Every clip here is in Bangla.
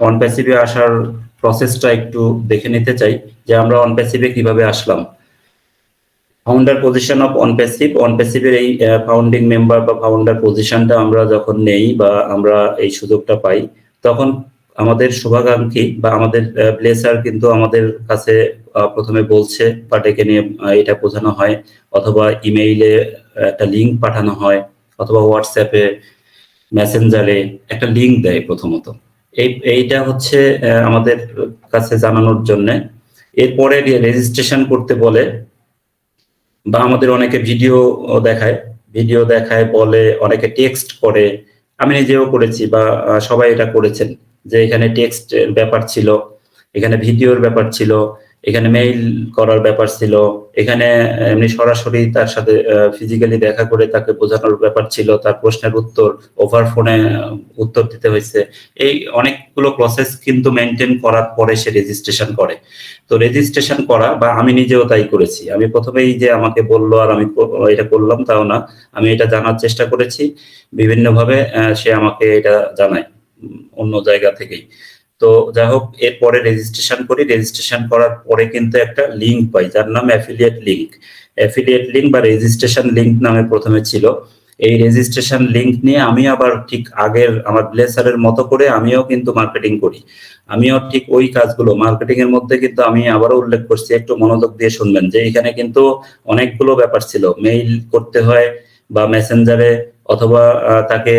অন প্যাসিভে আসার প্রসেসটা একটু দেখে নিতে চাই যে আমরা অন প্যাসিভে কীভাবে আসলাম। Founder position of OnPassive অন প্যাসিভের এই ফাউন্ডিং মেম্বার বা ফাউন্ডার পজিশনটা আমরা যখন নেই বা আমরা এই সুযোগটা পাই, তখন আমাদের শুভাকাঙ্ক্ষী বা আমাদের ব্লেসার কিন্তু আমাদের কাছে প্রথমে বলছে বা ডেকে নিয়ে এটা বোঝানো হয় অথবা ইমেইলে একটা লিঙ্ক পাঠানো হয় অথবা হোয়াটসঅ্যাপে মেসেঞ্জারে একটা লিঙ্ক দেয় প্রথমত। এই, এইটা হচ্ছে আমাদের কাছে জানানোর জন্য। এরপরে রেজিস্ট্রেশন করতে বলে বা আমাদের অনেকে ভিডিও দেখায়। ভিডিও দেখায়, বলে, অনেকে টেক্সট করে। আমি নিজেও করেছি বা সবাই এটা করেছেন যে এখানে টেক্সট ব্যাপার ছিল, এখানে ভিডিওর ব্যাপার ছিল। এখানে মেইল করার ব্যাপার ছিল। এখানে এমনি সরাসরি তার সাথে ফিজিক্যালি দেখা করে তাকে বোঝানোর ব্যাপার ছিল, তার প্রশ্নের উত্তর ওভার ফোনে উত্তর দিতে হয়েছে। এই অনেকগুলো প্রসেস কিন্তু মেনটেন করার পরে সে রেজিস্ট্রেশন করে। তো রেজিস্ট্রেশন করা, বা আমি নিজেও তাই করেছি। আমি প্রথমেই যে আমাকে বলল আর আমি এটা করলাম তাও না, আমি এটা জানার চেষ্টা করেছি। বিভিন্নভাবে সে আমাকে এটা জানায় অন্য জায়গা থেকেই। তো যাই হোক, এরপরে রেজিস্ট্রেশন করি। রেজিস্ট্রেশন করার পরে কিন্তু একটা লিঙ্ক পাই, যার নাম অ্যাফিলিয়েট লিঙ্ক অ্যাফিলিয়েট লিঙ্ক বা রেজিস্ট্রেশন লিঙ্ক নামে প্রথমে ছিল। এই রেজিস্ট্রেশন লিঙ্ক নিয়ে আমি আবার ঠিক আগের আমার ব্লেসারের মতো করে আমিও কিন্তু মার্কেটিং করি। আমিও ঠিক ওই কাজগুলো মার্কেটিং এর মধ্যে কিন্তু আমি আবারও উল্লেখ করছি, একটু মনোযোগ দিয়ে শুনবেন যে এখানে কিন্তু অনেকগুলো ব্যাপার ছিল। মেইল করতে হয় বা মেসেঞ্জারে অথবা তাকে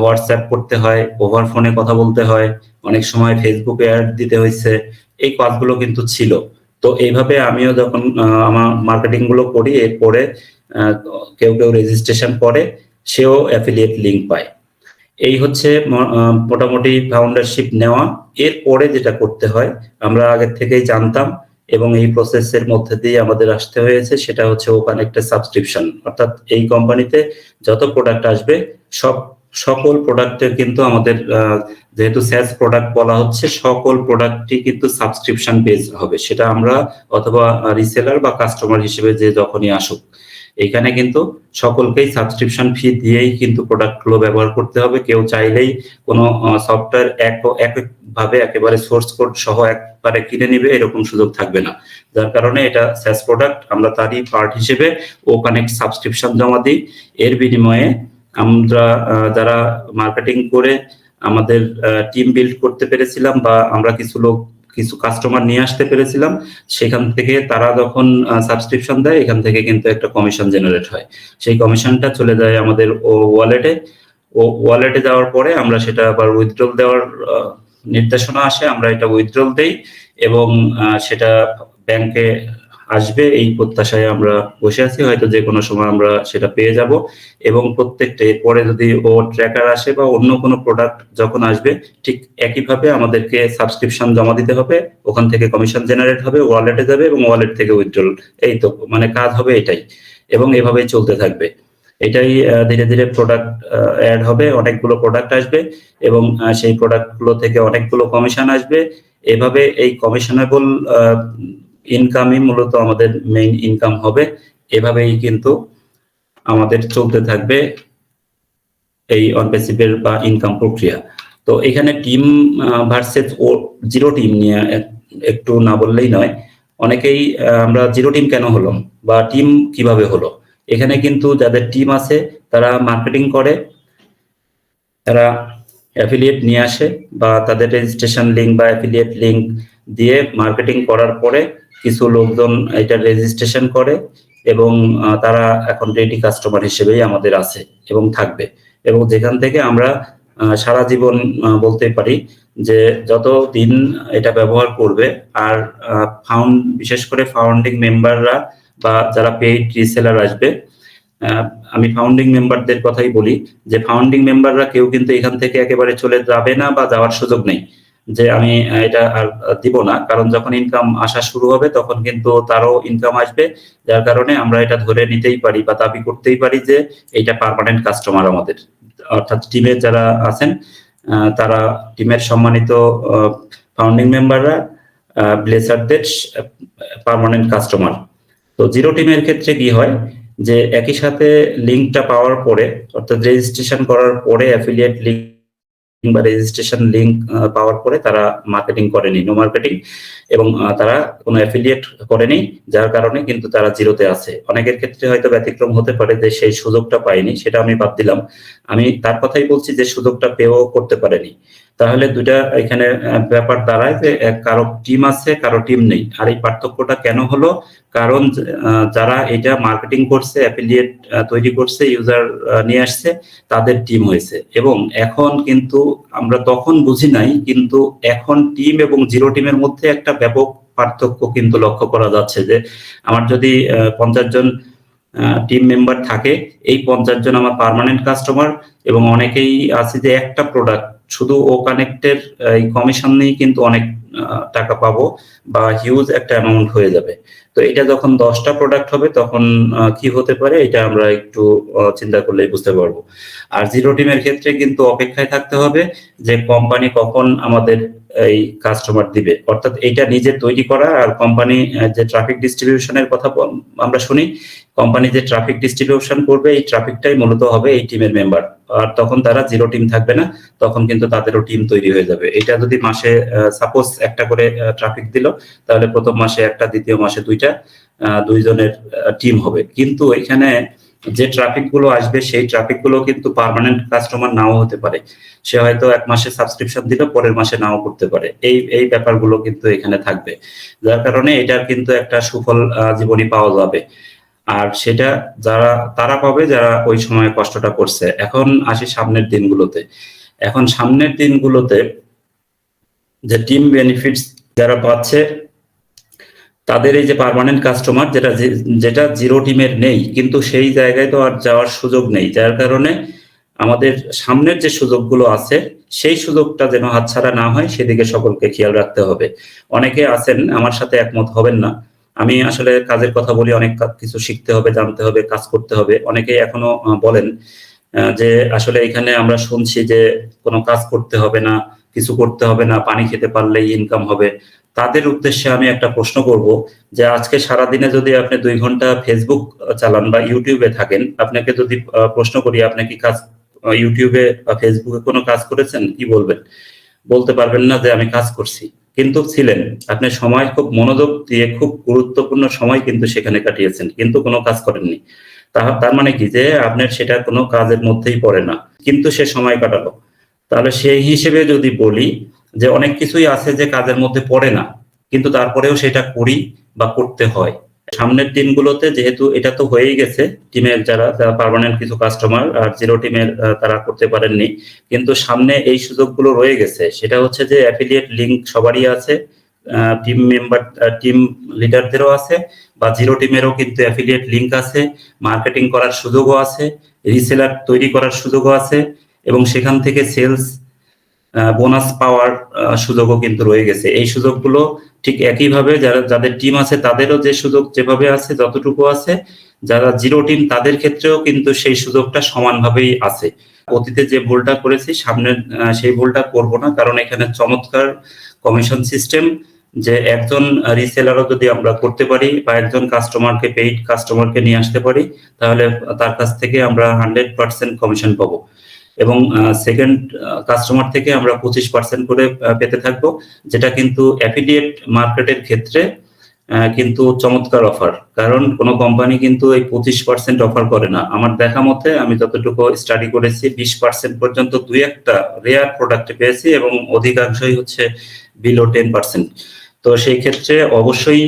হোয়াটসঅ্যাপ করতে হয় ওভার ফোনে কথা বলতে হয়, অনেক সময় ফেসবুকে অ্যাড দিতে হয়েছে, এই কাজগুলো কিন্তু ছিল। তো এইভাবে আমিও যখন আমার মার্কেটিংগুলো করি, এরপরে কেউ কেউ রেজিস্ট্রেশন করে, সেও অ্যাফিলিয়েট লিঙ্ক পায়। এই হচ্ছে মোটামুটি ফাউন্ডারশিপ নেওয়া। এরপরে যেটা করতে হয়, আমরা আগের থেকেই জানতাম এবং এই প্রসেসের মধ্যে দিয়ে আমাদের আসতে হয়েছে, সেটা হচ্ছে ওখানে একটা সাবস্ক্রিপশন অর্থাৎ এই কোম্পানিতে যত প্রোডাক্ট আসবে, সব সকল প্রোডাক্টের কিন্তু আমাদের যেহেতু স্যাস প্রোডাক্ট বলা হচ্ছে, সকল প্রোডাক্টই কিন্তু সাবস্ক্রিপশন বেস হবে। সেটা আমরা অথবা রিসেলার বা কাস্টমার হিসেবে যে যখনই আসুক। এখানে কিন্তু সকলকেই সাবস্ক্রিপশন ফি দিয়েই কিন্তু প্রোডাক্টগুলো ব্যবহার করতে হবে। কেউ চাইলেই কোনো সফটওয়্যার এক, একভাবে একেবারে সোর্স কোড সহ একবারে কিনে নিবে, এরকম সুযোগ থাকবে না। যার কারণে এটা স্যাস প্রোডাক্ট আমরা তারই পার্ট হিসেবে ও কানেক্ট সাবস্ক্রিপশন জমা দিই। এর বিনিময়ে আমরা যারা মার্কেটিং করে আমাদের টিম বিল্ড করতে পেরেছিলাম বা আমরা কিছু লোক, কিছু কাস্টমার নিয়ে আসতে পেরেছিলাম, সেখান থেকে তারা যখন সাবস্ক্রিপশন দেয়, এখান থেকে কিন্তু একটা কমিশন জেনারেট হয়। সেই কমিশনটা চলে যায় আমাদের ও ওয়ালেটে ও ওয়ালেটে যাওয়ার পরে আমরা সেটা আবার উইথড্রল দেওয়ার নির্দেশনা আসে, আমরা এটা উইথড্রল দেই এবং সেটা ব্যাংকে আসবে, এই প্রত্যাশায় আমরা বসে আছি। হয়তো যে কোনো সময় আমরা সেটা পেয়ে যাব। এবং প্রত্যেকটা, এরপরে যদি ও ট্র্যাকার আসে বা অন্য কোনো প্রোডাক্ট যখন আসবে, ঠিক একইভাবে আমাদেরকে সাবস্ক্রিপশন জমা দিতে হবে। ওখান থেকে কমিশন জেনারেট হবে ওয়ালেটে যাবে এবং ওয়ালেট থেকে উইথড্রল এই তো মানে কাজ হবে এটাই। এবং এভাবেই চলতে থাকবে। এটাই ধীরে ধীরে প্রোডাক্ট অ্যাড হবে, অনেকগুলো প্রোডাক্ট আসবে এবং সেই প্রোডাক্টগুলো থেকে অনেকগুলো কমিশন আসবে। এভাবে এই কমিশনেবল ইনকামই মূলত আমাদের মেইন ইনকাম হবে। এভাবেই কিন্তু আমাদের চলতে থাকবে এই অনপেসিভের বা ইনকাম প্রক্রিয়া। তো এখানে টিম ভার্সেস ও জিরো টিম নিয়ে একটু না বললেই নয়। অনেকেই আমরা জিরো টিম কেন হলো বা টিম কীভাবে হলো? এখানে কিন্তু যাদের টিম আছে, তারা মার্কেটিং করে, তারা অ্যাফিলিয়েট নিয়ে আসে বা তাদের রেজিস্ট্রেশন লিঙ্ক বা অ্যাফিলিয়েট লিঙ্ক দিয়ে মার্কেটিং করার পরে কিছু লোকজন এটা রেজিস্ট্রেশন করে এবং তারা এখন রেডি কাস্টমার হিসেবেই আমাদের আছে এবং থাকবে। এবং যেখান থেকে আমরা সারা জীবন বলতে পারি যে যত দিন এটা ব্যবহার করবে আর ফাউন্ড বিশেষ করে ফাউন্ডিং মেম্বাররা বা যারা পেইড রিসেলার আসবে আমি ফাউন্ডিং মেম্বারদের কথাই বলি যে ফাউন্ডিং মেম্বাররা কেউ কিন্তু এখান থেকে একেবারে চলে যাবে না বা যাওয়ার সুযোগ নেই। যে আমি এটা আর দিব না। কারণ যখন ইনকাম আসা শুরু হবে, তখন কিন্তু তারও ইনকাম আসবে। যার কারণে আমরা এটা ধরে নিতেই পারি বা দাবি করতেই পারি যে এটা পারমানেন্ট কাস্টমার আমাদের। অর্থাৎ টিমের যারা আছেন তারা টিমের সম্মানিত ফাউন্ডিং মেম্বাররা ব্লেসারদের পারমানেন্ট কাস্টমার তো জিরো টিমের ক্ষেত্রে কি হয়? যে একই সাথে লিঙ্কটা পাওয়ার পরে, অর্থাৎ রেজিস্ট্রেশন করার পরে অ্যাফিলিয়েট লিঙ্ক কিংবা রেজিস্ট্রেশন লিঙ্ক পাওয়ার পরে তারা মার্কেটিং করেনি নো মার্কেটিং এবং তারা কোনো অ্যাফিলিয়েট করেনি, যার কারণে কিন্তু তারা জিরোতে আছে। অনেকের ক্ষেত্রে হয়তো ব্যতিক্রম হতে পারে যে সেই সুযোগটা পায়নি, সেটা আমি বাদ দিলাম। আমি তার কথাই বলছি যে সুযোগটা পেয়েও করতে পারেনি। তাহলে দুইটা এখানে ব্যাপার দাঁড়ায় যে কারও টিম আছে, কারও টিম নেই। আর এই পার্থক্যটা কেন হলো? কারণ যারা এটা মার্কেটিং করছে অ্যাফিলিয়েট তৈরি করছে ইউজার নিয়ে আসছে, তাদের টিম হয়েছে। এবং এখন কিন্তু আমরা তখন বুঝি নাই, কিন্তু এখন টিম এবং জিরো টিমের মধ্যে একটা ব্যাপক পার্থক্য কিন্তু লক্ষ্য করা যাচ্ছে যে, আমার যদি পঞ্চাশ জন টিম মেম্বার থাকে, এই পঞ্চাশ জন আমার পার্মানেন্ট কাস্টমার এবং অনেকেই আছে যে একটা প্রোডাক্ট শুধু ও কানেক্টের এই কমিশন নিয়েই কিন্তু অনেক টাকা পাবো বা হিউজ একটা অ্যামাউন্ট হয়ে যাবে। তো এটা যখন দশটা প্রোডাক্ট হবে তখন কি হতে পারে এটা আমরা একটু চিন্তা করলেই বুঝতে পারব। আর জিরো টিমের ক্ষেত্রে কিন্তু অপেক্ষায় থাকতে হবে যে কোম্পানি কখন আমাদের এই কাস্টমার দিবে। অর্থাৎ এটা নিজে তৈরি করা আর কোম্পানি যে ট্রাফিক ডিস্ট্রিবিউশনের কথা আমরা শুনি কোম্পানি যে ট্রাফিক ডিস্ট্রিবিউশন করবে, এই ট্রাফিকটাই মূলত হবে এই টিমের মেম্বার আর তখন তারা জিরো টিম থাকবে না, তখন কিন্তু তাদেরও টিম তৈরি হয়ে যাবে। এটা যদি মাসে সাপোজ একটা করে ট্রাফিক দিল, তাহলে প্রথম মাসে একটা, দ্বিতীয় মাসে দুইটা দুইজনের টিম হবে। কিন্তু এখানে যে ট্রাফিকগুলো আসবে, সেই ট্রাফিকগুলো কিন্তু পার্মানেন্ট কাস্টমার নাও হতে পারে। সে হয়তো এক মাসে সাবস্ক্রিপশন দিল, পরের মাসে নাও করতে পারে। এই এই ব্যাপারগুলো কিন্তু এখানে থাকবে। যার কারণে এটার কিন্তু একটা সুফল জীবনী পাওয়া যাবে। আর সেটা যারা, তারা পাবে যারা ওই সময় কষ্টটা করছে। এখন আসি সামনের দিনগুলোতে। এখন সামনের দিনগুলোতে যে টিম বেনিফিটস যারা পাচ্ছে, তাদের এই যে পার্মানেন্ট কাস্টমার যেটা যেটা জিরো টিমের নেই, কিন্তু সেই জায়গায় তো আর যাওয়ার সুযোগ নেই। যার কারণে আমাদের সামনের যে সুযোগগুলো আছে, সেই সুযোগটা যেন হাতছাড়া না হয়, সেদিকে সকলকে খেয়াল রাখতে হবে। অনেকে আছেন, আমার সাথে একমত হবেন না। আমি আসলে কাজের কথা বলি, অনেক কিছু শিখতে হবে, জানতে হবে, কাজ করতে হবে। অনেকে এখনও বলেন যে আসলে এখানে আমরা শুনছি যে কোনো কাজ করতে হবে না, কিছু করতে হবে না, পানি খেতে পারলেই ইনকাম হবে। তাদের উদ্দেশ্যে আমি একটা প্রশ্ন করব যে আজকে সারা দিনে যদি আপনি দুই ঘণ্টা ফেসবুক চালান বা ইউটিউবে থাকেন, আপনাকে যদি প্রশ্ন করি, আপনি কি কাজ ইউটিউবে বা ফেসবুকে কোনো কাজ করেছেন? কি বলবেন? বলতে পারবেন না যে আমি কাজ করছি। কিন্তু ছিলেন। আপনি সময় খুব মনোযোগ দিয়ে খুব গুরুত্বপূর্ণ সময় কিন্তু সেখানে কাটিয়েছেন, কিন্তু কোনো কাজ করেননি। তার তার মানে কি যে আপনার সেটা কোনো কাজের মধ্যেই পড়ে না, কিন্তু সে সময় কাটালো। তাহলে সেই হিসেবে যদি বলি যে অনেক কিছুই আছে যে কাজের মধ্যে পড়ে না, কিন্তু তারপরেও সেটা করি বা করতে হয়। সামনের দিনগুলোতে যেহেতু এটা তো হয়েই গেছে টিমের যারা যারা পার্মানেন্ট কিছু কাস্টমার আর জিরো টিমের তারা করতে পারেননি। কিন্তু সামনে এই সুযোগগুলো রয়ে গেছে। সেটা হচ্ছে যে অ্যাফিলিয়েট লিঙ্ক সবারই আছে টিম মেম্বার টিম লিডারদেরও আছে বা জিরো টিমেরও কিন্তু অ্যাফিলিয়েট লিঙ্ক আছে মার্কেটিং করার সুযোগও আছে রিসেলার তৈরি করার সুযোগও আছে এবং সেখান থেকে সেলস বোনাস পাওয়ার সুযোগও কিন্তু রয়ে গেছে। এই সুযোগগুলো ঠিক একইভাবে যারা, যাদের টিম আছে তাদেরও যে সুযোগ যেভাবে আছে, যতটুকু আছে, যারা জিরো টিম তাদের ক্ষেত্রেও কিন্তু সেই সুযোগটা সমানভাবেই আছে। অতীতে যে ভুলটা করেছি, সামনে সেই ভুলটা করব না, কারণ এখানে চমৎকার কমিশন সিস্টেম যে একজন রিসেলারও যদি আমরা করতে পারি বা একজন কাস্টমারকে পেইড কাস্টমারকে নিয়ে আসতে পারি, তাহলে তার কাছ থেকে আমরা হান্ড্রেড পার্সেন্ট কমিশন পাবো। এবং সেকেন্ড কাস্টমার থেকে আমরা পঁচিশ পার্সেন্ট করে পেতে থাকব, যেটা কিন্তু অ্যাফিলিয়েট মার্কেটের ক্ষেত্রে কিন্তু চমৎকার অফার কারণ কোনো কোম্পানি কিন্তু এই পঁচিশ পার্সেন্ট অফার করে না। আমার দেখা মতে আমি যতটুকু স্টাডি করেছি, বিশ পার্সেন্ট পর্যন্ত দুই একটা রেয়ার প্রোডাক্ট পেয়েছি এবং অধিকাংশই হচ্ছে বিলো টেন পার্সেন্ট তো সেই ক্ষেত্রে অবশ্যই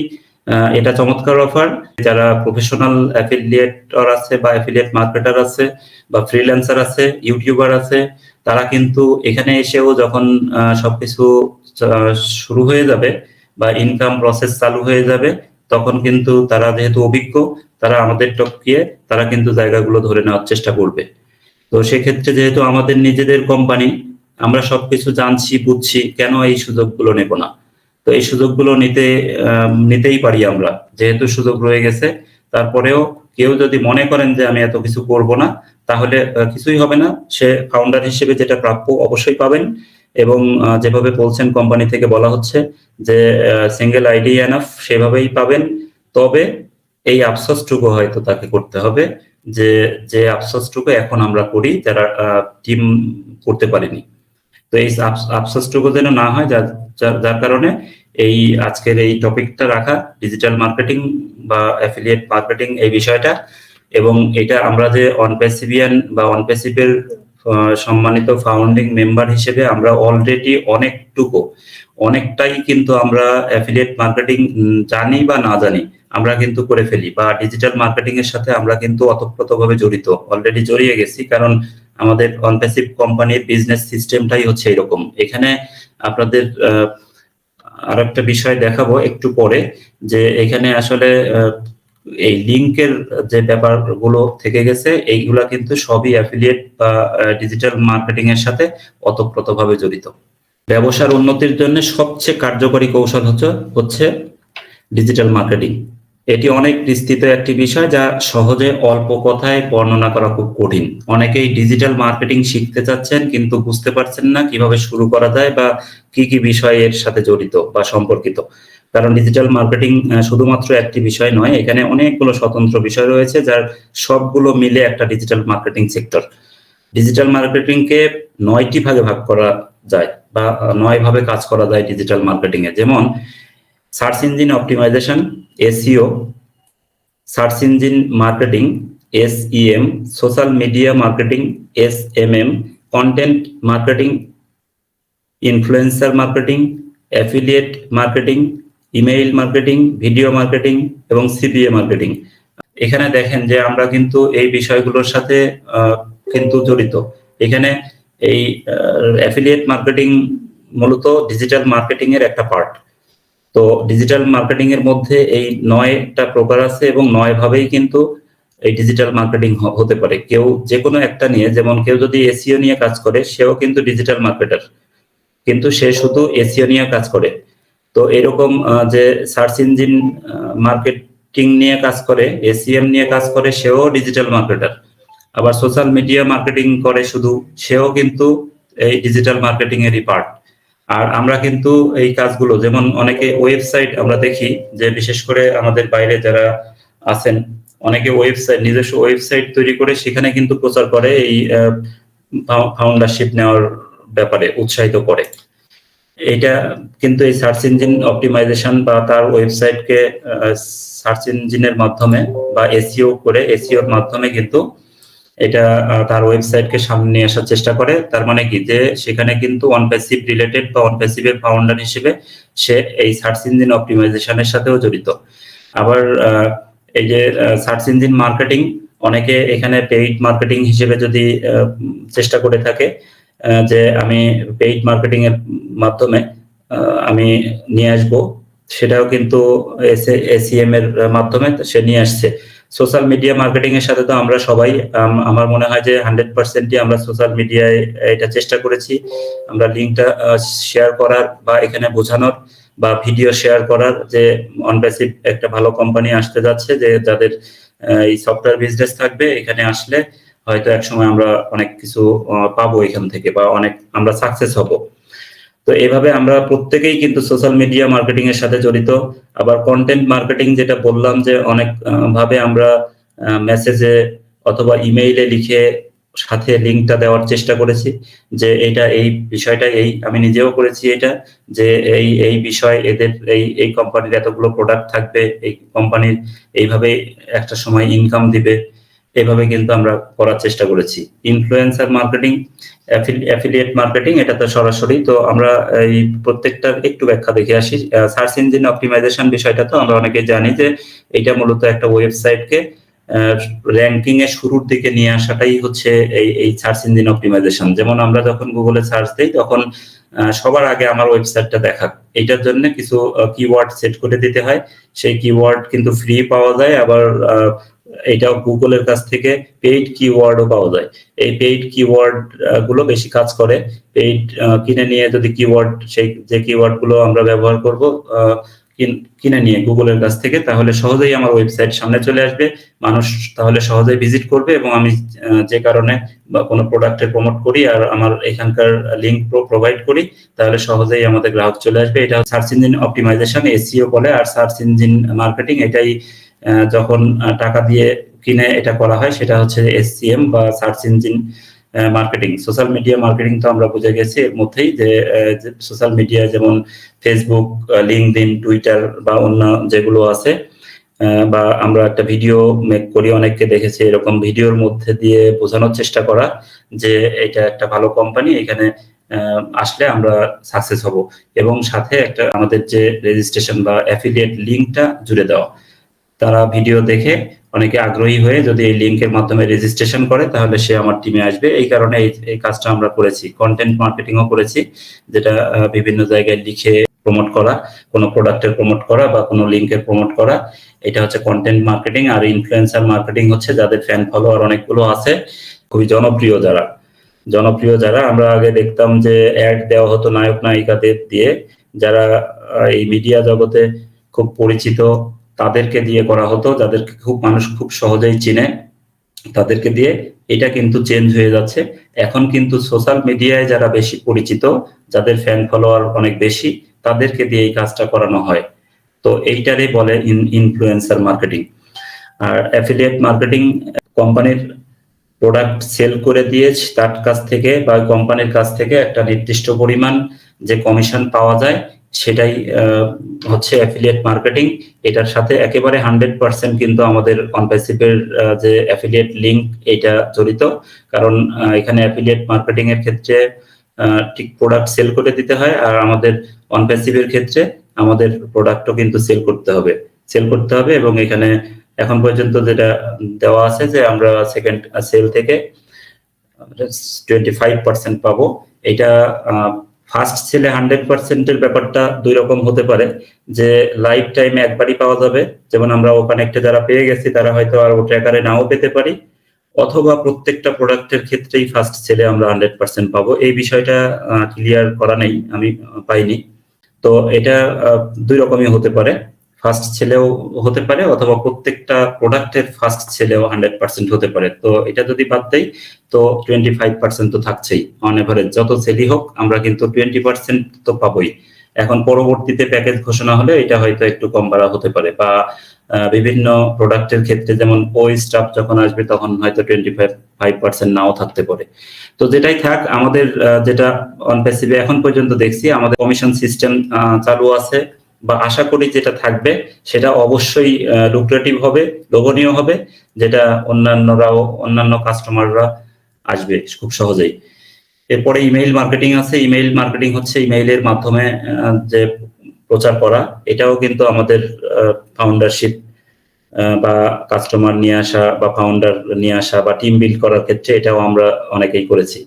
এটা চমৎকার অফার যারা প্রফেশনাল অ্যাফিলিয়েটর আছে বা অ্যাফিলিয়েট মার্কেটার আছে বা ফ্রিল্যান্সার আছে ইউটিউবার আছে, তারা কিন্তু এখানে এসেও যখন সবকিছু শুরু হয়ে যাবে বা ইনকাম প্রসেস চালু হয়ে যাবে, তখন কিন্তু তারা যেহেতু অভিজ্ঞ, তারা আমাদের টপকিয়ে তারা কিন্তু জায়গাগুলো ধরে নেওয়ার চেষ্টা করবে। তো সেক্ষেত্রে যেহেতু আমাদের নিজেদের কোম্পানি আমরা সবকিছু জানছি, বুঝছি, কেন এই সুযোগগুলো নেব না? তো এই সুযোগগুলো নিতে নিতেই পারি আমরা। যেহেতু সুযোগ রয়ে গেছে, তারপরেও কেউ যদি মনে করেন যে আমি এত কিছু করব না, তাহলে কিছুই হবে না। সে ফাউন্ডার হিসেবে যেটা প্রাপ্য অবশ্যই পাবেন এবং যেভাবে বলছেন কোম্পানি থেকে বলা হচ্ছে যে সিঙ্গেল আইডি এনাফ সেভাবেই পাবেন। তবে এই আফসোসটুকু হয়তো তাকে করতে হবে যে যে আফসোসটুকু এখন আমরা করি, যারা টিম করতে পারিনি। তো এই আফস- আফসোসটুকু যেন না হয় যার কারণে এই আজকের এই টপিকটা রাখা ডিজিটাল মার্কেটিং বা অ্যাফিলিয়েট মার্কেটিং এই বিষয়টা এবং এটা আমরা যে অনপেসিভিয়ান বা অনপ্যাসিভের সম্মানিত ফাউন্ডিং মেম্বার হিসেবে আমরা অলরেডি অনেকটুকু, অনেকটাই কিন্তু আমরা অ্যাফিলিয়েট মার্কেটিং জানি বা না জানি আমরা কিন্তু করে ফেলি বা ডিজিটাল মার্কেটিং এর সাথে আমরা কিন্তু অতপ্রতভাবে জড়িত অলরেডি জড়িয়ে গেছি কারণ আমাদের অনপ্যাসিভ কোম্পানির বিজনেস সিস্টেমটাই হচ্ছে এরকম। এখানে আপনাদের আর একটা বিষয় দেখাবো একটু পরে, যে এখানে আসলে এই লিঙ্কের যে ব্যাপারগুলো থেকে গেছে, এইগুলা কিন্তু সবই অ্যাফিলিয়েট বা ডিজিটাল মার্কেটিং এর সাথে অতপ্রতভাবে জড়িত। ব্যবসার উন্নতির জন্য সবচেয়ে কার্যকরী কৌশল হচ্ছে হচ্ছে ডিজিটাল মার্কেটিং এটি অনেক বিস্তৃত একটি বিষয় যা সহজে অল্প কথায় বর্ণনা করা খুব কঠিন। অনেকেই ডিজিটাল মার্কেটিং শিখতে চাচ্ছেন কিন্তু বুঝতে পারছেন না কীভাবে শুরু করা যায় বা কি কি বিষয় এর সাথে জড়িত বা সম্পর্কিত। কারণ ডিজিটাল মার্কেটিং শুধুমাত্র একটি বিষয় নয়, এখানে অনেকগুলো স্বতন্ত্র বিষয় রয়েছে যার সবগুলো মিলে একটা ডিজিটাল মার্কেটিং সেক্টর। ডিজিটাল মার্কেটিংকে নয়টি ভাগে ভাগ করা যায় বা নয় ভাবে কাজ করা যায় ডিজিটাল মার্কেটিং এ যেমন, search engine optimization SEO, search engine marketing, SEM, social media marketing, SMM, content marketing, influencer marketing, affiliate marketing, email marketing, video marketing এবং সিপিএ মার্কেটিং। এখানে দেখেন যে আমরা কিন্তু এই বিষয়গুলোর সাথে কিন্তু জড়িত। এখানে এই অ্যাফিলিয়েট মার্কেটিং মূলত ডিজিটাল মার্কেটিং এর একটা পার্ট। তো ডিজিটাল মার্কেটিং এর মধ্যে এই নয়টা প্রকার আছে এবং নয় ভাবেই কিন্তু এই ডিজিটাল মার্কেটিং হতে পারে। কেউ যে কোনো একটা নিয়ে, যেমন কেউ যদি এসিও নিয়ে কাজ করে, সেও কিন্তু ডিজিটাল মার্কেটার কিন্তু সে শুধু এসিও নিয়ে কাজ করে। তো এরকম যে সার্চ ইঞ্জিন মার্কেটিং নিয়ে কাজ করে এসিএম নিয়ে কাজ করে, সেও ডিজিটাল মার্কেটার আবার সোশ্যাল মিডিয়া মার্কেটিং করে শুধু, সেও কিন্তু এই ডিজিটাল মার্কেটিং এরই পার্ট আর আমরা কিন্তু এই কাজগুলো, যেমন অনেকে ওয়েবসাইট আমরা দেখি যে বিশেষ করে আমাদের বাইরে যারা আছেন, অনেকে ওয়েবসাইট নিজস্ব ওয়েবসাইট তৈরি করে সেখানে কিন্তু প্রচার করে এই ফাউন্ডারশিপ নেওয়ার ব্যাপারে, উৎসাহিত করে। এটা কিন্তু এই সার্চ ইঞ্জিন অপটিমাইজেশন বা তার ওয়েবসাইটকে সার্চ ইঞ্জিনের মাধ্যমে বা এসিও করে এসিওর মাধ্যমে কিন্তু এটা তার ওয়েবসাইটকে সামনে আসার চেষ্টা করে। তার মানে কি? যে সেখানে কিন্তু অন প্যাসিভ রিলেটেড বা অন প্যাসিভের ফাউন্ডার হিসেবে সে এই সার্চ ইঞ্জিন অপটিমাইজেশনের সাথেও জড়িত। আবার এই যে সার্চ ইঞ্জিন মার্কেটিং অনেকে এখানে পেইড মার্কেটিং হিসেবে যদি চেষ্টা করে থাকে যে আমি পেইড মার্কেটিং এর মাধ্যমে আমি নিয়ে আসব, সেটাও কিন্তু এসিএম এর মাধ্যমে সে নিয়ে আসছে। সোশ্যাল মিডিয়া মার্কেটিং এর সাথে তো আমরা সবাই আম, আমার মনে হয় যে হান্ড্রেড পার্সেন্টই আমরা সোশ্যাল মিডিয়ায় এটা চেষ্টা করেছি। আমরা লিঙ্কটা শেয়ার করার বা এখানে বোঝানোর বা ভিডিও শেয়ার করার যে অনপ্যাসিভ একটা ভালো কোম্পানি আসতে যাচ্ছে যে যাদের এই সফটওয়্যার বিজনেস থাকবে এখানে আসলে হয়তো একসময় আমরা অনেক কিছু পাবো এখান থেকে বা অনেক আমরা সাকসেস হব। তো এইভাবে আমরা প্রত্যেকেই কিন্তু সোশ্যাল মিডিয়া মার্কেটিং এর সাথে জড়িত। আবার কন্টেন্ট মার্কেটিং যেটা বললাম যে অনেক ভাবে আমরা মেসেজে অথবা ইমেইলে লিখে সাথে লিঙ্কটা দেওয়ার চেষ্টা করেছি যে এটা এই বিষয়টা এই, আমি নিজেও করেছি এটা, যে এই এই বিষয় এদের এই এই কোম্পানির এতগুলো প্রোডাক্ট থাকবে, এই কোম্পানির এইভাবে একটা সময় ইনকাম দিবে। এভাবে কিন্তু আমরা করার চেষ্টা করেছি। ইনফ্লুয়েন্সার মার্কেটিং অ্যাফিলিয়েট মার্কেটিং এটা তো সরাসরি, তো আমরা এই প্রত্যেকটার একটু ব্যাখ্যা দেখে আসি। সার্চ ইঞ্জিন অপটিমাইজেশন বিষয়টা তো আমরা অনেকে জানি যে এটা মূলত একটা ওয়েবসাইটকে র্যাঙ্কিং এর শুরুর দিকে নিয়ে আসাটাই হচ্ছে এই এই সার্চ ইঞ্জিন অপটিমাইজেশন যেমন আমরা যখন গুগলে সার্চ দিই, তখন সবার আগে আমার ওয়েবসাইটটা দেখা। এটার জন্য কিছু কিওয়ার্ড সেট করে দিতে হয়। সেই কিওয়ার্ড কিন্তু ফ্রি পাওয়া যায়, আবার এটাও গুগলের কাছ থেকে পেইড কিওয়ার্ডও পাওয়া যায়। এই পেইড কিওয়ার্ডগুলো বেশি কাজ করে। পেইড কিনে নিয়ে যদি কিওয়ার্ড সেই যে কিওয়ার্ডগুলো আমরা ব্যবহার করব কিন- নিয়ে গুগলের কাছ থেকে, তাহলে সহজেই আমার ওয়েবসাইট সামনে চলে আসবে। মানুষ তাহলে সহজেই ভিজিট করবে এবং আমি যে কারণে বা কোনো প্রোডাক্টের প্রমোট করি আর আমার এখানকার লিঙ্ক প্রোভাইড করি, তাহলে সহজেই আমাদের গ্রাহক চলে আসবে। এটা সার্চ ইঞ্জিন অপটিমাইজেশন এসিও বলে। আর সার্চ ইঞ্জিন মার্কেটিং এটাই যখন টাকা দিয়ে কিনে এটা করা হয়, সেটা হচ্ছে এসসিএম বা search engine marketing. Social media marketing তো আমরা বুঝে গেছি এর মধ্যেই যে সোশ্যাল মিডিয়া যেমন ফেসবুক লিঙ্কডিন টুইটার বা অন্য যেগুলো আছে বা আমরা একটা ভিডিও মেক করি, অনেককে দেখেছি এরকম ভিডিওর মধ্যে দিয়ে বোঝানোর চেষ্টা করা যে এটা একটা ভালো কোম্পানি, এখানে আসলে আমরা সাকসেস হব। এবং সাথে একটা আমাদের যে রেজিস্ট্রেশন বা অ্যাফিলিয়েট লিঙ্কটা জুড়ে দেওয়া। তারা ভিডিও দেখে অনেকে আগ্রহী হয়ে যদি এই লিঙ্কের মাধ্যমে রেজিস্ট্রেশন করে, তাহলে সে আমার টিমে আসবে। এই কারণে এই কাজটা আমরা করেছি। কন্টেন্ট মার্কেটিংও করেছি, যেটা বিভিন্ন জায়গায় লিখে প্রমোট করা, কোনো প্রোডাক্টের প্রমোট করা বা কোনো লিঙ্কের প্রমোট করা। এটা হচ্ছে কন্টেন্ট মার্কেটিং আর ইনফ্লুয়েন্সার মার্কেটিং হচ্ছে যাদের ফ্যান ফলোয়ার অনেকগুলো আছে, খুবই জনপ্রিয় যারা। জনপ্রিয় যারা, আমরা আগে দেখতাম যে অ্যাড দেওয়া হতো নায়ক নায়িকাদের দিয়ে, যারা এই মিডিয়া জগতে খুব পরিচিত তাদেরকে দিয়ে করা হতো, যাদেরকে খুব মানুষ খুব সহজেই চিনে, তাদেরকে দিয়ে এটা কিন্তু চেঞ্জ হয়ে যাচ্ছে। এখন কিন্তু সোশ্যাল মিডিয়ায় যারা বেশি পরিচিত, যাদের ফ্যান ফলোয়ার অনেক বেশি, তাদেরকে দিয়ে এই কাজটা করানো হয়। তো এইটারই বলে ইনফ্লুয়েন্সার মার্কেটিং আর অ্যাফিলিয়েট মার্কেটিং কোম্পানির প্রোডাক্ট সেল করে দিয়ে তার কাছ থেকে বা কোম্পানির কাছ থেকে একটা নির্দিষ্ট পরিমাণ যে কমিশন পাওয়া যায় সেটাই হচ্ছে অ্যাফিলিয়েট মার্কেটিং এটার সাথে একেবারে হান্ড্রেড পার্সেন্ট কিন্তু আমাদের অনপ্যাসিভের যে অ্যাফিলিয়েট লিঙ্ক এটা জড়িত। কারণ এখানে অ্যাফিলিয়েট মার্কেটিং এর ক্ষেত্রে ঠিক প্রোডাক্ট সেল করে দিতে হয়, আর আমাদের অনপ্যাসিভের ক্ষেত্রে আমাদের প্রোডাক্টও কিন্তু সেল করতে হবে। সেল করতে হবে এবং এখানে এখন পর্যন্ত যেটা দেওয়া আছে যে আমরা সেকেন্ড সেল থেকে টোয়েন্টি ফাইভ পার্সেন্ট পাবো। এটা ফার্স্ট সেলে হান্ড্রেড পার্সেন্টের ব্যাপারটা দুই রকম হতে পারে, যে লাইফ টাইমে একবারই পাওয়া যাবে, যেমন আমরা ওখানে একটা যারা পেয়ে গেছি, তারা হয়তো আর ওটা ট্র্যাকারে নাও পেতে পারি, অথবা প্রত্যেকটা প্রোডাক্টের ক্ষেত্রেই ফার্স্ট সেলে আমরা হান্ড্রেড পার্সেন্ট পাবো। এই বিষয়টা ক্লিয়ার করা নেই, আমি পাইনি। তো এটা দুই রকমই হতে পারে। ফার্স্ট ছেলেও হতে পারে অথবা প্রত্যেকটা প্রোডাক্টের ফার্স্ট ছেলেও হান্ড্রেড পার্সেন্ট হতে পারে। তো এটা যদি বাদ দেই, তো টোয়েন্টি ফাইভ পার্সেন্ট তো থাকছেই অন এভারেজ যত সেলই হোক, আমরা কিন্তু টোয়েন্টি পার্সেন্ট তো পাবোই। এখন পরবর্তীতে প্যাকেজ ঘোষণা হলে এটা হয়তো একটু কম বাড়া হতে পারে বা বিভিন্ন প্রোডাক্টের ক্ষেত্রে যেমন ওই স্টাফ যখন আসবে তখন হয়তো টোয়েন্টি ফাইভ পার্সেন্ট নাও থাকতে পারে। তো যেটাই থাক, আমাদের যেটা অন প্যাসিভে এখন পর্যন্ত দেখছি, আমাদের কমিশন সিস্টেম চালু আছে। বা আশা করি যেটা থাকবে, সেটা অবশ্যই লুক্রেটিভ হবে, লোভনীয় হবে, যেটা অন্যান্যরাও, অন্যান্য কাস্টমাররা আসবে খুব সহজেই। এরপরে ইমেইল মার্কেটিং আছে। ইমেইল মার্কেটিং হচ্ছে ইমেইলের মাধ্যমে যে প্রচার করা। এটাও কিন্তু আমাদের ফাউন্ডারশিপ বা কাস্টমার নিয়ে আসা, বা ফাউন্ডার নিয়ে আসা, বা টিম বিল্ড করার ক্ষেত্রে এটাও আমরা অনেকেই করেছি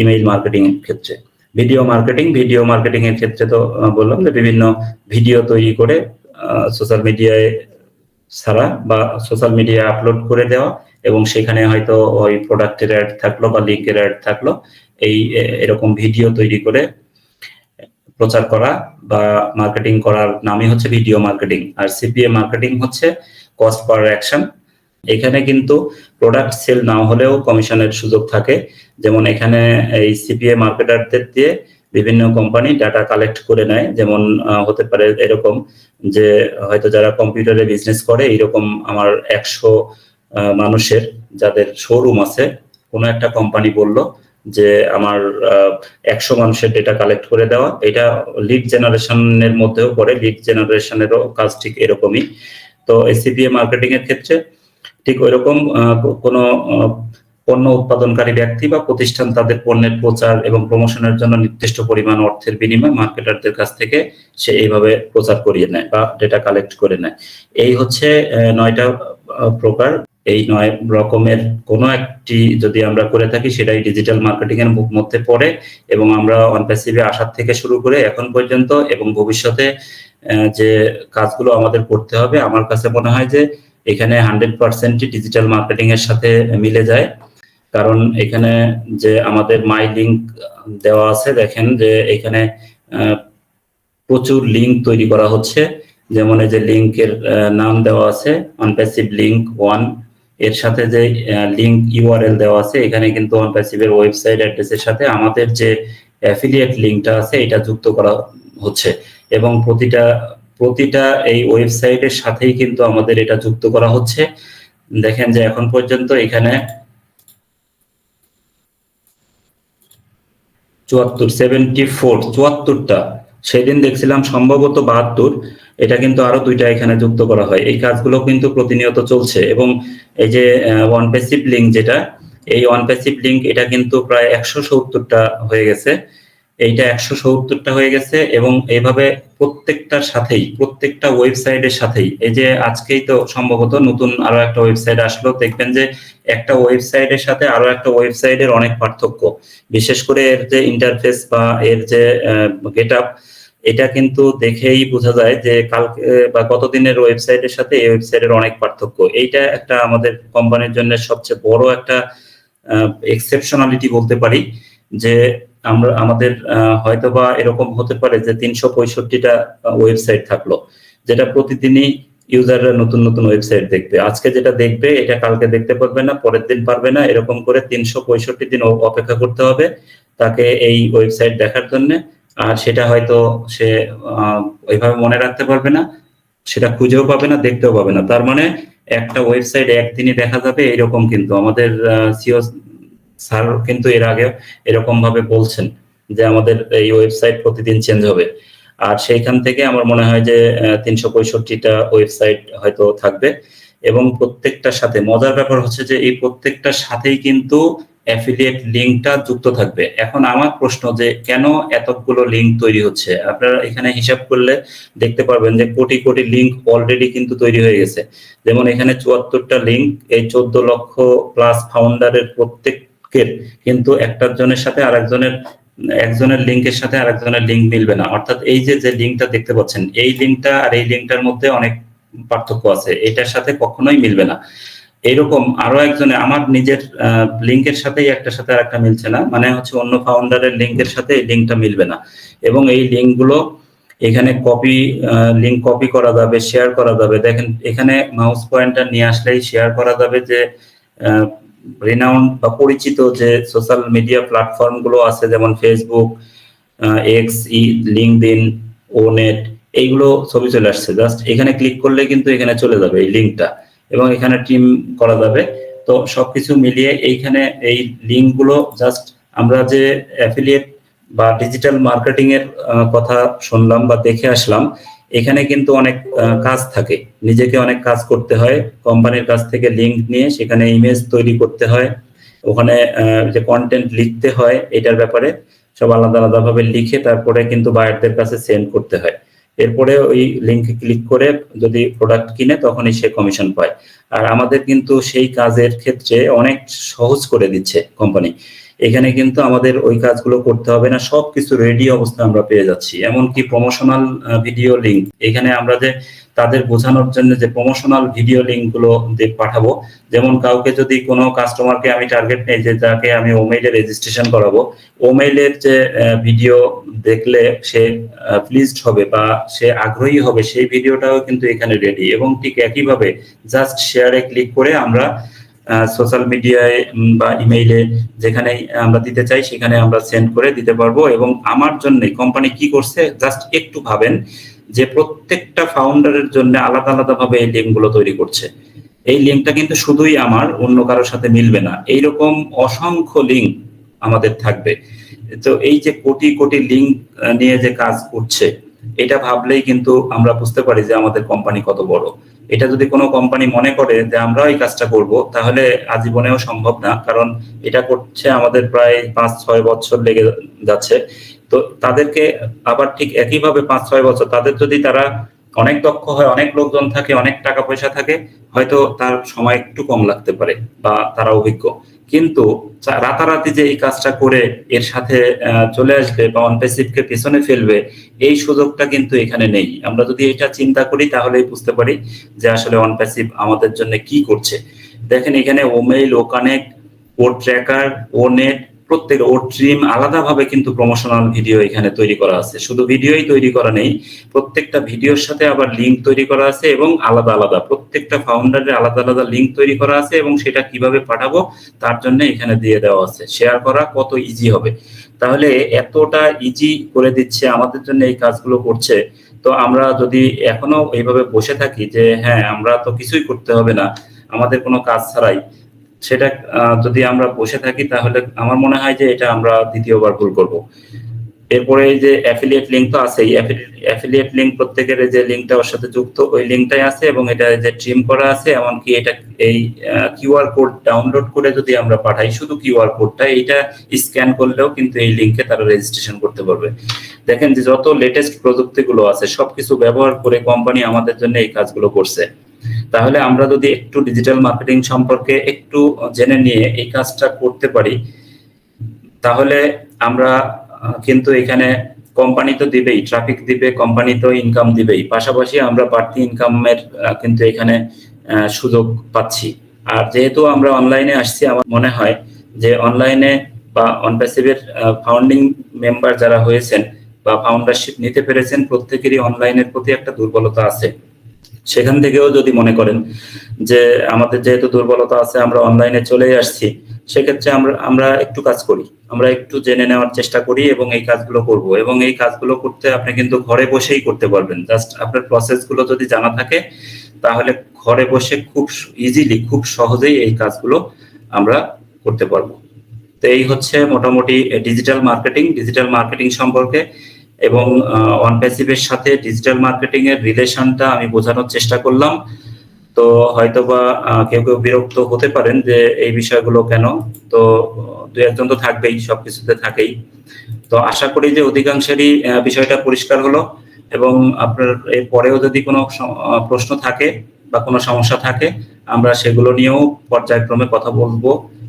ইমেইল মার্কেটিং এর ক্ষেত্রে। ভিডিও মার্কেটিং ভিডিও মার্কেটিং এর ক্ষেত্রে তো বললাম যে বিভিন্ন ভিডিও তৈরি করে সোশ্যাল মিডিয়ায় ছাড়া বা সোশ্যাল মিডিয়ায় আপলোড করে দেওয়া এবং সেখানে হয়তো ওই প্রোডাক্টের অ্যাড থাকল বা লিঙ্কের অ্যাড থাকল, এই এরকম ভিডিও তৈরি করে প্রচার করা বা মার্কেটিং করার নামই হচ্ছে ভিডিও মার্কেটিং আর সিপিএ মার্কেটিং হচ্ছে কস্ট পার অ্যাকশন এখানে কিন্তু প্রোডাক্ট সেল না হলেও কমিশনের সুযোগ থাকে। যেমন এখানে এই সিপিএ মার্কেটারদের দিয়ে বিভিন্ন কোম্পানি ডাটা কালেক্ট করে নেয়। যেমন হতে পারে এরকম যে, হয়তো যারা কম্পিউটারে বিজনেস করে এরকম আমার একশো মানুষের যাদের শোরুম আছে, কোনো একটা কোম্পানি বলল যে, আমার একশো মানুষের ডেটা কালেক্ট করে দেওয়া। এটা লিড জেনারেশনের মধ্যেও পড়ে। লিড জেনারেশনেরও কাজ ঠিক এরকমই। তো এসিপিএ মার্কেটিং এর ক্ষেত্রে ঠিক ওইরকম আহ, কোনো পণ্য উৎপাদনকারী ব্যক্তি বা প্রতিষ্ঠান তাদের পণ্যের প্রচার এবং প্রমোশনের জন্য নির্দিষ্ট পরিমাণ অর্থের বিনিময়ে মার্কেটারদের কাছ থেকে সে এইভাবে প্রচার করিয়ে নেয় বা ডেটা কালেক্ট করে নেয়। এই হচ্ছে নয়টা প্রকার। এই নয় রকমের কোনো একটি যদি আমরা করে থাকি সেটাই ডিজিটাল মার্কেটিং এর মধ্যে পড়ে এবং আমরা অনপ্যাসিভে আসার থেকে শুরু করে এখন পর্যন্ত এবং ভবিষ্যতে যে কাজগুলো আমাদের করতে হবে আমার কাছে মনে হয় যে এখানে হান্ড্রেড পার্সেন্টই ডিজিটাল মার্কেটিং এর সাথে মিলে যায়। কারণ এখানে যে আমাদের মাই লিঙ্ক দেওয়া আছে, দেখেন যে এখানে প্রচুর লিঙ্ক তৈরি করা হচ্ছে। যেমন এই যে লিঙ্কের নাম দেওয়া আছে অনপ্যাসিভ লিঙ্ক ওয়ানের সাথে যে লিঙ্ক ইউআরএল দেওয়া আছে, এখানে কিন্তু অনপ্যাসিভের ওয়েবসাইট অ্যাড্রেসের সাথে আমাদের যে অ্যাফিলিয়েট লিঙ্কটা আছে, এটা যুক্ত করা হচ্ছে। এবং প্রতিটা প্রতিটা এই ওয়েবসাইটের সাথেই কিন্তু আমাদের এটা যুক্ত করা হচ্ছে। দেখেন যে এখন পর্যন্ত এখানে চুয়াত্তর সেভেন্টি ফোর চুয়াত্তরটা, সেদিন দেখছিলাম সম্ভবত বাহাত্তর, এটা কিন্তু আরও দুইটা এখানে যুক্ত করা হয়। এই কাজগুলো কিন্তু প্রতিনিয়ত চলছে এবং এই যে ওয়ান পেসিভ লিঙ্ক যেটা, এই ওয়ান পেসিভ লিঙ্ক এটা কিন্তু প্রায় একশো সত্তরটা হয়ে গেছে। এইটা একশো সত্তরটা হয়ে গেছে এবং এইভাবে প্রত্যেকটার সাথেই, প্রত্যেকটা ওয়েবসাইটের সাথেই, এই যে আজকেই তো সম্ভবত নতুন আরও একটা ওয়েবসাইট আসলো, দেখবেন যে একটা ওয়েবসাইটের সাথে আরও একটা ওয়েবসাইটের অনেক পার্থক্য। বিশেষ করে এর যে ইন্টারফেস বা এর যে গেট আপ এটা কিন্তু দেখেই বোঝা যায় যে কালকে বা কতদিনের ওয়েবসাইটের সাথে এই ওয়েবসাইটের অনেক পার্থক্য। এইটা একটা আমাদের কোম্পানির জন্য সবচেয়ে বড় একটা এক্সেপশনালিটি বলতে পারি যে আমরা, আমাদের হয়তো বা এরকম হতে পারে যে তিনশো পঁয়ষট্টিটা ওয়েবসাইট থাকল, যেটা প্রতিদিনই ইউজাররা নতুন নতুন ওয়েবসাইট দেখবে। আজকে যেটা দেখবে, এটা কালকে দেখতে পারবে না, পরের দিন পারবে না, এরকম করে তিনশো পঁয়ষট্টি দিন অপেক্ষা করতে হবে তাকে এই ওয়েবসাইট দেখার জন্য। আর সেটা হয়তো সে ওইভাবে মনে রাখতে পারবে না, সেটা খুঁজেও পাবে না, দেখতেও পাবে না। তার মানে একটা ওয়েবসাইট একদিনই দেখা যাবে, এরকম কিন্তু। আমাদের সিও স্যার কিন্তু এর আগে এরকম ভাবে বলছেন যে আমাদের এই ওয়েবসাইট প্রতিদিন চেঞ্জ হবে। আর সেইখান থেকে আমার মনে হয় যে তিনশো পঁয়ষট্টিটা ওয়েবসাইট হয়তো থাকবে। এবং প্রত্যেকটার সাথে মজার ব্যাপার হচ্ছে যে এই প্রত্যেকটার সাথেই কিন্তু অ্যাফিলিয়েট লিঙ্কটা যুক্ত থাকবে। এখন আমার প্রশ্ন যে, কেন এতগুলো লিঙ্ক তৈরি হচ্ছে? আপনারা এখানে হিসাব করলে দেখতে পারবেন যে কোটি কোটি লিঙ্ক অলরেডি কিন্তু তৈরি হয়ে গেছে। যেমন এখানে চুয়াত্তরটা লিঙ্ক এই চোদ্দ লক্ষ প্লাস ফাউন্ডারের প্রত্যেকের কিন্তু একটার জনের সাথে আরেকজনের, একজনের লিঙ্কের সাথে আরেকজনের লিঙ্ক মিলবে না। অর্থাৎ এই যে যে লিঙ্কটা দেখতে পাচ্ছেন, এই লিঙ্কটা আর এই লিঙ্কটার মধ্যে অনেক পার্থক্য আছে। এটার সাথে কখনোই মিলবে না। এইরকম আরও একজনে, আমার নিজের লিঙ্কের সাথেই একটা সাথে আর একটা মিলছে না। মানে হচ্ছে অন্য ফাউন্ডারের লিঙ্কের সাথে এই লিঙ্কটা মিলবে না। এবং এই লিঙ্কগুলো এখানে কপি লিঙ্ক কপি করা যাবে শেয়ার করা যাবে। দেখেন, এখানে মাউস পয়েন্টার নিয়ে আসলেই শেয়ার করা যাবে যে রিনাউন্ড বা পরিচিত যে সোশ্যাল মিডিয়া প্ল্যাটফর্মগুলো আছে, যেমন ফেসবুক এক্স ই লিঙ্কডিন ওনেট এইগুলো ছবি চলে আসছে। জাস্ট এখানে ক্লিক করলে কিন্তু এখানে চলে যাবে এই লিঙ্কটা এবং এখানে টিম করা যাবে। তো সবকিছু মিলিয়ে এইখানে এই লিঙ্কগুলো জাস্ট আমরা যে অ্যাফিলিয়েট বা ডিজিটাল মার্কেটিং এর কথা শুনলাম বা দেখে আসলাম এখানে কিন্তু অনেক কাজ থাকে। নিজেকে অনেক কাজ করতে হয়। কোম্পানির কাছ থেকে লিঙ্ক নিয়ে সেখানে ইমেজ তৈরি করতে হয়। ওখানে যে কন্টেন্ট লিখতে হয়, এটার ব্যাপারে সব আলাদা আলাদা ভাবে লিখে তারপরে কিন্তু বায়ারদের কাছে সেন্ড করতে হয়। এরপরে ওই লিঙ্কে ক্লিক করে যদি প্রোডাক্ট কিনে, তখনই সে কমিশন পায়। আর আমাদের কিন্তু সেই কাজের ক্ষেত্রে অনেক সহজ করে দিচ্ছে কোম্পানি এখানে কিন্তু আমাদের ওই কাজগুলো করতে হবে না, সবকিছু রেডি অবস্থা আমরা পেয়ে যাচ্ছি। এমনকি প্রমোশনাল ভিডিও লিঙ্ক এখানে আমরা যে তাদের বোঝানোর জন্য যে প্রমোশনাল ভিডিও লিঙ্কগুলো পাঠাবো। যেমন কাউকে যদি কোনো কাস্টমারকে আমি টার্গেট নেই যে যাকে আমি ওমেইলে রেজিস্ট্রেশন করাবো ওমেইলের যে ভিডিও দেখলে সে প্লিজড হবে বা সে আগ্রহী হবে, সেই ভিডিওটাও কিন্তু এখানে রেডি এবং ঠিক একইভাবে জাস্ট শেয়ারে ক্লিক করে আমরা সোশ্যাল মিডিয়ায় বা ইমেইলে যেখানে আমরা দিতে চাই, সেখানে আমরা সেন্ড করে দিতে পারব। এবং আমার জন্য কোম্পানি কি করছে জাস্ট একটু ভাবেন যে প্রত্যেকটা ফাউন্ডারের জন্য আলাদা আলাদা ভাবে এই লিঙ্কগুলো তৈরি করছে। এই লিঙ্কটা কিন্তু শুধুই আমার, অন্য কারোর সাথে মিলবে না। এইরকম অসংখ্য লিঙ্ক আমাদের থাকবে। তো এই যে কোটি কোটি লিঙ্ক নিয়ে যে কাজ করছে এটা ভাবলেই কিন্তু আমরা বুঝতে পারি যে আমাদের কোম্পানি কত বড়। এটা যদি কোনো কোম্পানি মনে করে যে আমরা এই কাজটা করব, তাহলে আজীবনেও সম্ভব না, কারণ এটা করছে আমাদের প্রায় পাঁচ ছয় বছর লেগে যাচ্ছে। তো তাদেরকে আবার ঠিক একইভাবে পাঁচ ছয় বছর, তাদের যদি তারা অনেক দক্ষ হয়, অনেক লোকজন থাকে, অনেক টাকা পয়সা থাকে, হয়তো তার সময় একটু কম লাগতে পারে বা তারা অভিজ্ঞ। কিন্তু রাতারাতি যে এই কাজটা করে এর সাথে চলে আসবে বা অনপেসিভকে পেছনে ফেলবে, এই সুযোগটা কিন্তু এখানে নেই। আমরা যদি এটা চিন্তা করি, তাহলেই বুঝতে পারি যে আসলে অনপেসিভ আমাদের জন্য কি করছে। দেখেন এখানে OMail O connect O tracker O net প্রত্যেক ও ট্রিম আলাদাভাবে কিন্তু প্রমোশনাল ভিডিও এখানে তৈরি করা আছে। শুধু ভিডিওই তৈরি করা নেই, প্রত্যেকটা ভিডিওর সাথে আবার লিঙ্ক তৈরি করা আছে এবং আলাদা আলাদা, প্রত্যেকটা ফাউন্ডারের আলাদা আলাদা লিঙ্ক তৈরি করা আছে এবং সেটা কীভাবে পাঠাবো তার জন্য এখানে দিয়ে দেওয়া আছে। শেয়ার করা কত ইজি হবে। তাহলে এতটা ইজি করে দিচ্ছে, আমাদের জন্য এই কাজগুলো করছে। তো আমরা যদি এখনও এইভাবে বসে থাকি যে হ্যাঁ আমরা তো কিছুই করতে হবে না, আমাদের কোনো কাজ ছাড়াই। সেটা যদি আমরা বসে থাকি তাহলে আমার মনে হয় যে এটা আমরা দ্বিতীয়বার ভুল করব। এরপরে যে অ্যাফিলিয়েট লিঙ্ক তো আছেই অ্যাফিলিয়েট লিঙ্ক প্রত্যেকের যে লিঙ্কটা ওর সাথে যুক্ত, ওই লিঙ্কটাই আছে এবং এটা যে ট্রিম করা আছে, এমনকি এটা এই কিউআর কোড ডাউনলোড করে যদি আমরা পাঠাই, শুধু কিউআর কোডটা এইটা স্ক্যান করলেও কিন্তু এই লিঙ্কে তারা রেজিস্ট্রেশন করতে পারবে। দেখেন যে যত লেটেস্ট প্রযুক্তিগুলো আছে, সবকিছু ব্যবহার করে কোম্পানি আমাদের জন্য এই কাজগুলো করছে। তাহলে আমরা যদি একটু ডিজিটাল মার্কেটিং সম্পর্কে একটু জেনে নিয়ে এই কাজটা করতে পারি, তাহলে আমরা কিন্তু এখানে কোম্পানি তো দিবেই ট্রাফিক দিবে কোম্পানি তো ইনকাম দিবেই, পাশাপাশি আমরা বাড়তি ইনকামের কিন্তু এখানে সুযোগ পাচ্ছি। আর যেহেতু আমরা অনলাইনে আসছি, আমার মনে হয় যে অনলাইনে বা অনপ্যাসিভের ফাউন্ডিং মেম্বার যারা হয়েছেন বা ফাউন্ডারশিপ নিতে পেরেছেন, প্রত্যেকেরই অনলাইনের প্রতি একটা দুর্বলতা আছে। সেখান থেকেও যদি মনে করেন যে আমাদের যেহেতু দুর্বলতা আছে, আমরা অনলাইনে চলে আসছি, সেক্ষেত্রে আমরা আমরা একটু কাজ করি। আমরা একটু জেনে নেওয়ার চেষ্টা করি এবং এই কাজগুলো করব। এবং এই কাজগুলো করতে আপনি কিন্তু ঘরে বসেই করতে পারবেন। জাস্ট আপনার প্রসেসগুলো যদি জানা থাকে, তাহলে ঘরে বসে খুব ইজিলি খুব সহজেই এই কাজগুলো আমরা করতে পারব। তো এই হচ্ছে মোটামুটি ডিজিটাল মার্কেটিং ডিজিটাল মার্কেটিং সম্পর্কে এবং অনপ্যাসিভের সাথে ডিজিটাল মার্কেটিং এর রিলেশনটা আমি বোঝানোর চেষ্টা করলাম। তো হয়তোবা কেউ কেউ বিরক্ত হতে পারেন যে এই বিষয়গুলো কেন? তো দু একজন তো থাকবেই, সবকিছুতে থাকেই। তো আশা করি যে অধিকাংশেরই বিষয়টা পরিষ্কার হলো এবং আপনার এর পরেও যদি কোনো প্রশ্ন থাকে বা কোনো সমস্যা থাকে, আমরা সেগুলো নিয়েও পর্যায়ক্রমে কথা বলব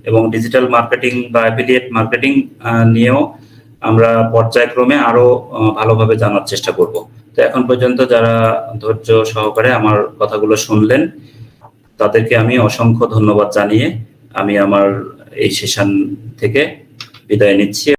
এবং ডিজিটাল মার্কেটিং বা অ্যাফিলিয়েট মার্কেটিং নিয়েও আমরা পর্যায়ক্রমে আরও ভালোভাবে জানার চেষ্টা করব। তো এখন পর্যন্ত যারা ধৈর্য সহকারে আমার কথাগুলো শুনলেন, তাদেরকে আমি অসংখ্য ধন্যবাদ জানিয়ে আমি আমার এই সেশন থেকে বিদায় নিচ্ছি।